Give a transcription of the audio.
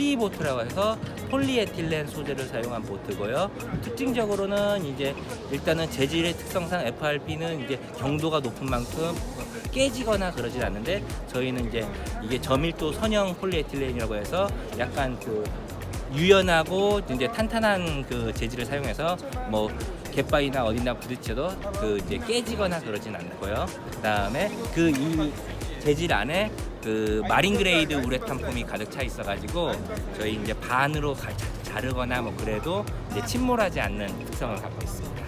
폴리보트라고 해서 폴리에틸렌 소재를 사용한 보트고요. 특징적으로는 이제 일단은 재질의 특성상 FRP는 이제 경도가 높은 만큼 깨지거나 그러진 않는데 저희는 이제 이게 저밀도 선형 폴리에틸렌이라고 해서 약간 그 유연하고 이제 탄탄한 그 재질을 사용해서 뭐 갯바위나 어디나 부딪혀도 그 이제 깨지거나 그러진 않고요. 그다음에 그 이 재질 안에 그 마린 그레이드 우레탄 폼이 가득 차 있어가지고 저희 이제 반으로 가- 자르거나 뭐 그래도 이제 침몰하지 않는 특성을 갖고 있습니다.